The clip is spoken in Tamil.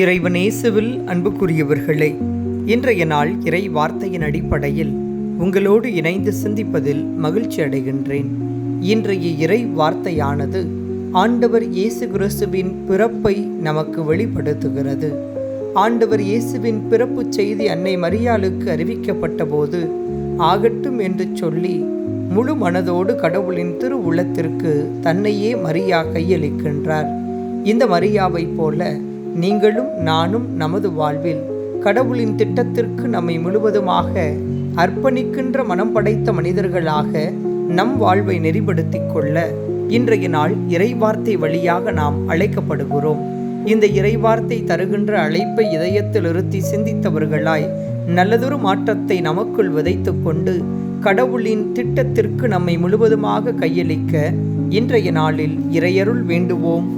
இறைவனேசுவில் அன்புக்குரியவர்களே இன்றைய நாள் இறை வார்த்தையின் அடிப்படையில் உங்களோடு இணைந்து சிந்திப்பதில் மகிழ்ச்சி அடைகின்றேன். இன்றைய இறை வார்த்தையானது ஆண்டவர் இயேசு கிறிஸ்துவின் பிறப்பை நமக்கு வெளிப்படுத்துகிறது. ஆண்டவர் இயேசுவின் பிறப்புச் செய்தி அன்னை மரியாளுக்கு அறிவிக்கப்பட்ட போது ஆகட்டும் என்று சொல்லி முழு மனதோடு கடவுளின் திரு உள்ளத்திற்கு தன்னையே மரியா கையளிக்கின்றார். இந்த மரியாவைப் போல நீங்களும் நானும் நமது வாழ்வில் கடவுளின் திட்டத்திற்கு நம்மை முழுவதுமாக அர்ப்பணிக்கின்ற மனம் படைத்த மனிதர்களாக நம் வாழ்வை நெறிப்படுத்திக் கொள்ள இன்றைய நாள் இறைவார்த்தை வழியாக நாம் அழைக்கப்படுகிறோம். இந்த இறைவார்த்தை தருகின்ற அழைப்பை இதயத்தில் இருத்தி சிந்தித்தவர்களாய் நல்லதொரு மாற்றத்தை நமக்குள் விதைத்து கொண்டு கடவுளின் திட்டத்திற்கு நம்மை முழுவதுமாக கையளிக்க இன்றைய நாளில் இறையருள் வேண்டுவோம்.